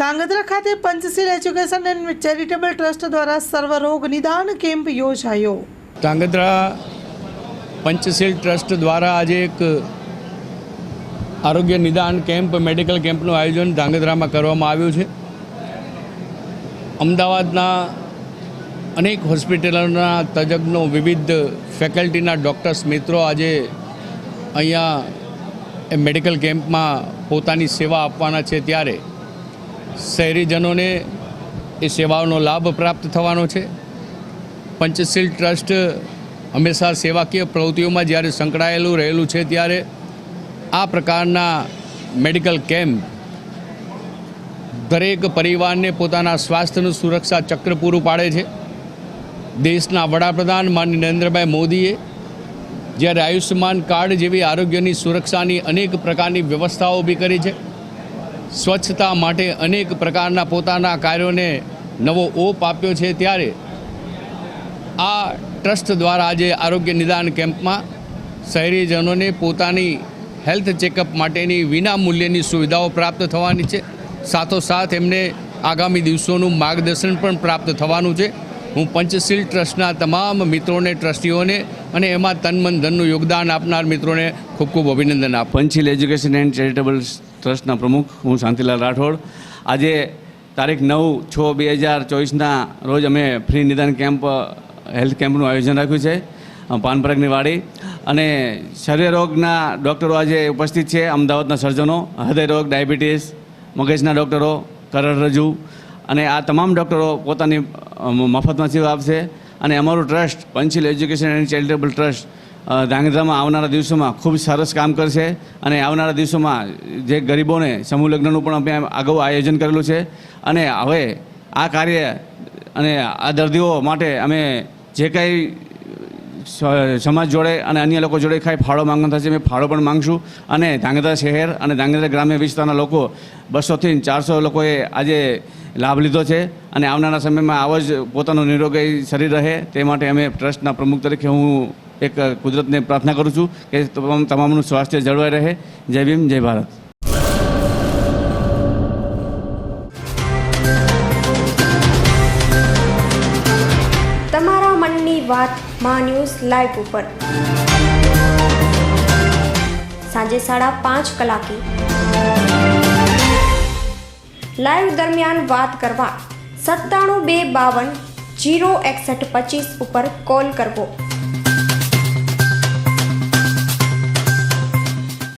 ધાંગધ્રા ખાતે Panchsheel education and charitable trust દ્વારા સર્વરોગ નિદાન કેમ્પ યોજાયો. ધાંગધ્રા પંચશીલ ટ્રસ્ટ દ્વારા આજે એક આરોગ્ય નિદાન કેમ્પ, મેડિકલ કેમ્પનું આયોજન ધાંગધ્રામાં કરવામાં આવ્યું છે. અમદાવાદના અનેક હોસ્પિટલોના તજજ્ઞો, વિવિધ ફેકલ્ટીના ડૉક્ટર્સ, મિત્રો આજે અહીંયા એ મેડિકલ કેમ્પમાં પોતાની સેવા આપવાના છે ત્યારે શહેરીજનોને એ સેવાઓનો લાભ પ્રાપ્ત થવાનો છે. પંચશીલ ટ્રસ્ટ હંમેશા સેવાકીય પ્રવૃત્તિઓમાં જ્યારે સંકળાયેલું રહેલું છે ત્યારે આ પ્રકારના મેડિકલ કેમ્પ દરેક પરિવારને પોતાના સ્વાસ્થ્યનું સુરક્ષા ચક્ર પૂરું પાડે છે. દેશના વડાપ્રધાન માનની નરેન્દ્રભાઈ મોદીએ જ્યારે આયુષ્યમાન કાર્ડ જેવી આરોગ્યની સુરક્ષાની અનેક પ્રકારની વ્યવસ્થાઓ ઊભી કરી છે. સ્વચ્છતા માટે અનેક પ્રકારના પોતાના કાર્યોને નવો ઓપ આપ્યો છે ત્યારે આ ટ્રસ્ટ દ્વારા આજે આરોગ્ય નિદાન કેમ્પમાં શહેરીજનોને પોતાની હેલ્થ ચેકઅપ માટેની વિના મૂલ્યની સુવિધાઓ પ્રાપ્ત થવાની છે. સાથોસાથ એમને આગામી દિવસોનું માર્ગદર્શન પણ પ્રાપ્ત થવાનું છે. હું પંચશીલ ટ્રસ્ટના તમામ મિત્રોને, ટ્રસ્ટીઓને અને એમાં તન મન ધનનું યોગદાન આપનાર મિત્રોને ખૂબ ખૂબ અભિનંદન આપ પંચશીલ એજ્યુકેશન એન્ડ ચેરિટેબલ ટ્રસ્ટના પ્રમુખ હું શાંતિલાલ રાઠોડ. આજે તારીખ નવ છ બે હજાર ચોવીસના રોજ અમે ફ્રી નિદાન કેમ્પ, હેલ્થ કેમ્પનું આયોજન રાખ્યું છે પાનપરગની વાડી. અને શરીરરોગના ડૉક્ટરો આજે ઉપસ્થિત છે, અમદાવાદના સર્જનો હૃદયરોગ ડાયાબિટીસ, મગજના ડૉક્ટરો કરોડરજ્જુ અને આ તમામ ડૉક્ટરો પોતાની મફતમાં સેવા આપશે. અને અમારું trust Panchsheel education and charitable trust અ, ધાંગધ્રામાં આવનારા દિવસોમાં ખૂબ સરસ કામ કરશે અને આવનારા દિવસોમાં જે ગરીબોને સમૂહ લગ્નનું પણ અમે અગાઉ આયોજન કરેલું છે. અને હવે આ કાર્ય અને આ દર્દીઓ માટે અમે જે કાંઈ સમાજ જોડે અને અન્ય લોકો જોડે કાંઈ ફાળો માંગવાનો થશે અમે ફાળો પણ માંગશું. અને ધ્રાંગધ્રા શહેર અને ધ્રાંગધ્રા ગ્રામ્ય વિસ્તારના લોકો બસોથી ચારસો લોકોએ આજે લાભ લીધો છે. અને આવનારા સમયમાં આવો જ પોતાનું નિરોગી શરીર રહે તે માટે અમે ટ્રસ્ટના પ્રમુખ તરીકે હું એક કુદરતને પ્રાર્થના કરું છું કે તમામ તમામનું સ્વાસ્થ્ય જળવાઈ રહે. જય ભીમ, જય ભારત. તમારા મનની વાત મા ન્યૂઝ લાઈવ ઉપર. સાંજે સાડા પાંચ કલાકે. લાઈવ દરમિયાન વાત કરવા સત્તાણું બે બાવન જીરો એકસઠ પચીસ ઉપર કોલ કરવો.